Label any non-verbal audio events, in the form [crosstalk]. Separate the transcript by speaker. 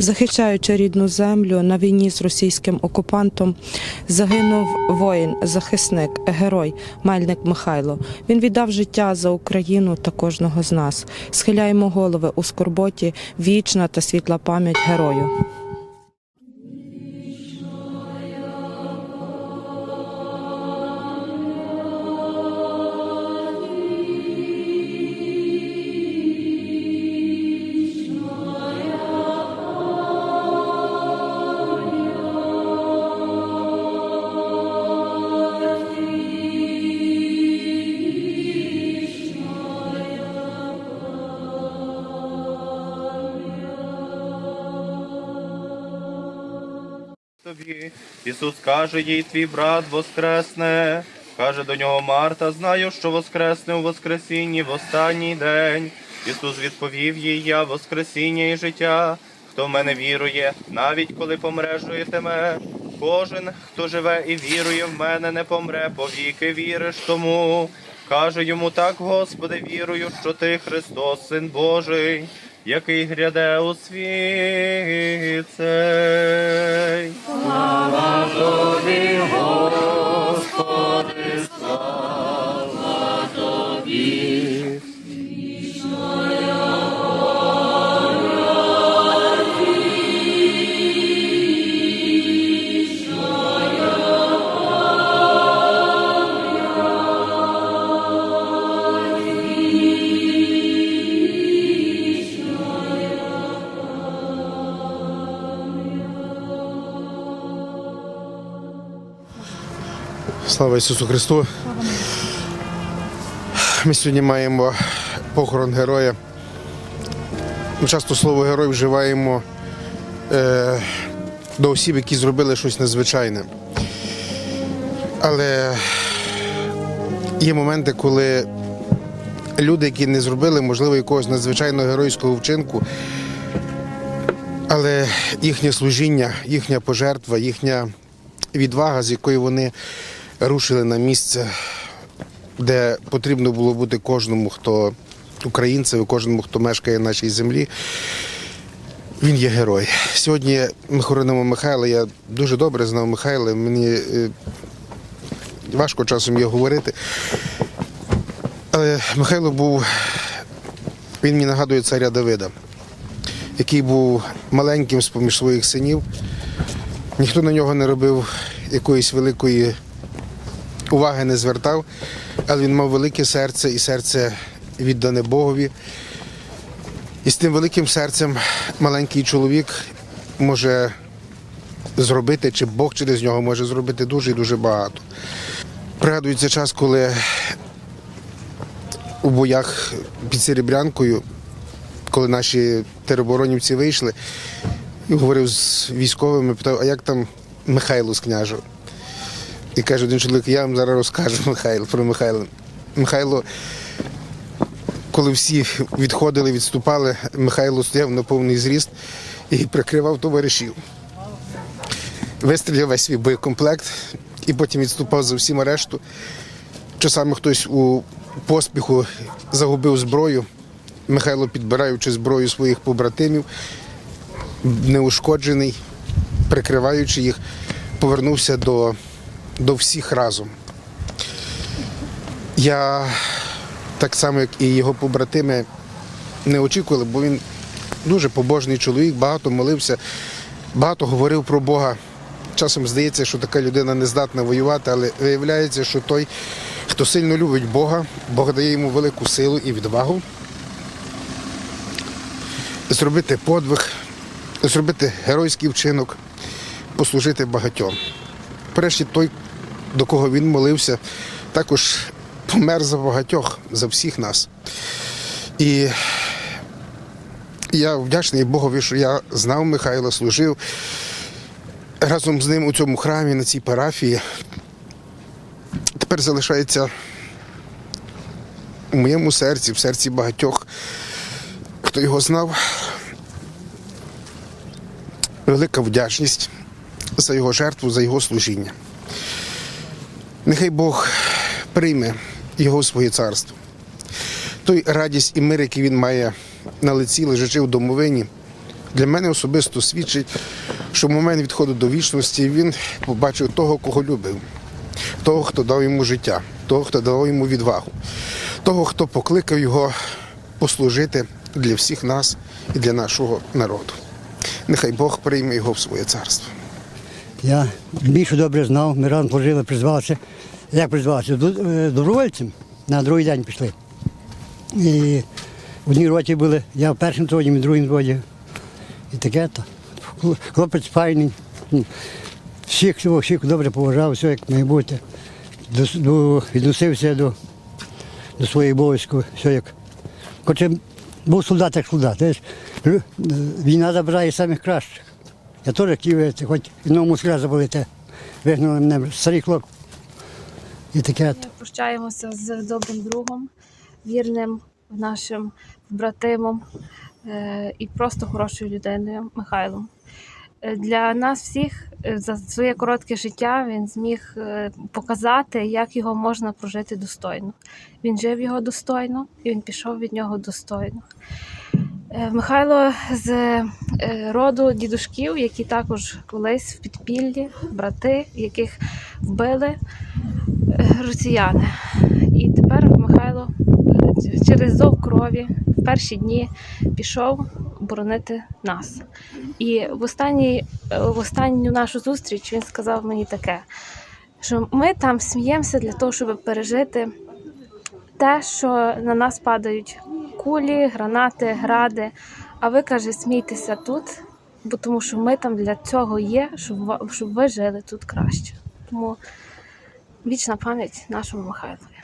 Speaker 1: Захищаючи рідну землю на війні з російським окупантом, загинув воїн, захисник, герой Мельник Михайло. Він віддав життя за Україну та кожного з нас. Схиляємо голови у скорботі, вічна та світла пам'ять герою.
Speaker 2: Тобі. Ісус каже їй, твій брат воскресне. Каже до нього Марта, знаю, що воскресне у Воскресінні в останній день. Ісус відповів їй, я Воскресіння і життя. Хто в мене вірує, навіть коли помре, житиме. Кожен, хто живе і вірує в мене, не помре, повіки віриш тому. Каже йому так, Господи, вірую, що ти Христос, Син Божий, який гряде у світ цей.
Speaker 3: Слава Ісусу Христу. Ми сьогодні маємо похорон героя. Ми часто слово герой вживаємо е, до осіб, які зробили щось незвичайне. Але є моменти, коли люди, які не зробили, можливо, якогось надзвичайного геройського вчинку, але їхнє служіння, їхня пожертва, їхня відвага, з якою вони рушили на місце, де потрібно було бути кожному, хто українцев, кожному, хто мешкає на нашій землі. Він є герой. Сьогодні ми хоронимо Михайла. Я дуже добре знав Михайла. Мені е, важко часом є говорити. Але Михайло був, він мені нагадує царя Давида, який був маленьким з-поміж своїх синів. Ніхто на нього не робив якоїсь великої уваги не звертав, але він мав велике серце і серце віддане Богові. І з тим великим серцем маленький чоловік може зробити, чи Бог через нього може зробити дуже і дуже багато. Пригадується час, коли у боях під Серебрянкою, коли наші тероборонівці вийшли, говорив з військовими, питав, а як там Михайло з княжу? І каже один чоловік, я вам зараз розкажу [laughs] Михайло, про Михайла. Михайло, коли всі відходили, відступали, Михайло стояв на повний зріст і прикривав товаришів. Вистріляв весь свій боєкомплект і потім відступав за всіма решту. Часами хтось у поспіху загубив зброю. Михайло, підбираючи зброю своїх побратимів, неушкоджений, прикриваючи їх, повернувся до, до всіх разом. Я так само, як і його побратими, не очікували, бо він дуже побожний чоловік, багато молився, багато говорив про Бога. Часом здається, що така людина не здатна воювати, але виявляється, що той, хто сильно любить Бога, Бог дає йому велику силу і відвагу зробити подвиг, зробити геройський вчинок, послужити багатьом. Врешті той, до кого він молився, також помер за багатьох, за всіх нас. І я вдячний Богові, що я знав Михайла, служив разом з ним у цьому храмі, на цій парафії. Тепер залишається у моєму серці, в серці багатьох, хто його знав. Велика вдячність за його жертву, за його служіння. Нехай Бог прийме його в своє царство. Той радість і мир, який він має на лиці, лежачи в домовині, для мене особисто свідчить, що в момент відходу до вічності він побачив того, кого любив, того, хто дав йому життя, того, хто дав йому відвагу, того, хто покликав його послужити для всіх нас і для нашого народу. Нехай Бог прийме його в своє царство.
Speaker 4: Я більше добре знав, ми разом служили, призвалися. Як призвалися? Е, Добровольцем. На другий день пішли. І в одній роті були, я в першому ми в другому зводі. І таке то. Хлопець файний. Всіх, всіх добре поважав, все як має бути. До, до, відносився до, до своєї обов'язку, все як. Хоча був солдат як солдат. Війна забирає самих кращих. Я теж хотів, хоч одного мусора завалити. Вигнали мене старий хлоп. І таке. то.
Speaker 5: Прощаємося з добрим другом, вірним нашим братимом е, і просто хорошою людиною Михайлом. Е, Для нас всіх е, за своє коротке життя він зміг показати, як його можна прожити достойно. Він жив його достойно і він пішов від нього достойно. Е, Михайло з е, роду дідушків, які також колись в підпіллі, брати, яких вбили е, росіяни. І тепер Михайло через зов крові в перші дні пішов боронити нас. І в, останній, в останню нашу зустріч він сказав мені таке, що ми там сміємося для того, щоб пережити те, що на нас падають кулі, гранати, гради. А ви каже, смійтеся тут, бо тому що ми там для цього є, щоб, щоб ви жили тут краще. Тому вічна пам'ять нашому Михайлові.